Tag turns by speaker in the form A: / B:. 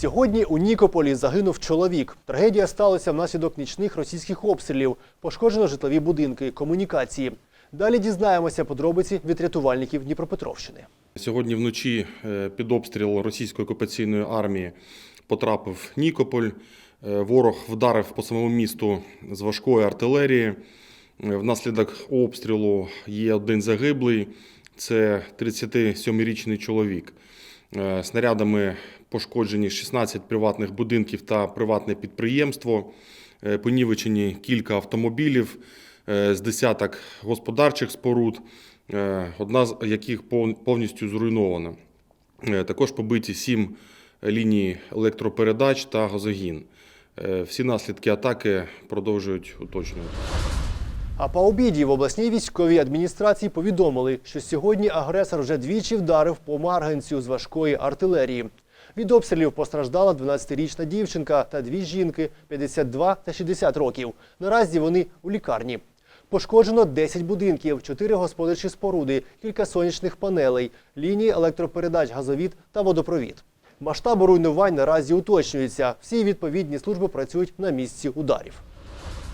A: Сьогодні у Нікополі загинув чоловік. Трагедія сталася внаслідок нічних російських обстрілів. Пошкоджено житлові будинки, комунікації. Далі дізнаємося подробиці від рятувальників Дніпропетровщини.
B: Сьогодні вночі е, під обстріл російської окупаційної армії потрапив Нікополь. Е, Ворог вдарив по самому місту з важкої артилерії. Е, Внаслідок обстрілу є один загиблий. Це 37-річний чоловік. Е, Снарядами пошкоджені 16 приватних будинків та приватне підприємство. Е, Понівечені кілька автомобілів е, з десяток господарчих споруд, одна з яких пов- повністю зруйнована. Також побиті сім ліній електропередач та газогін. Всі наслідки атаки продовжують уточнювати.
A: А по обіді в обласній військовій адміністрації повідомили, що сьогодні агресор вже двічі вдарив по Марганцю з важкої артилерії. Від обстрілів постраждала 12-річна дівчинка та дві жінки 52 та 60 років. Наразі вони у лікарні. Пошкоджено 10 будинків, 4 господарчі споруди, кілька сонячних панелей, лінії електропередач, газовід та водопровід. Масштаби руйнувань наразі уточнюються. Всі відповідні служби працюють на місці ударів.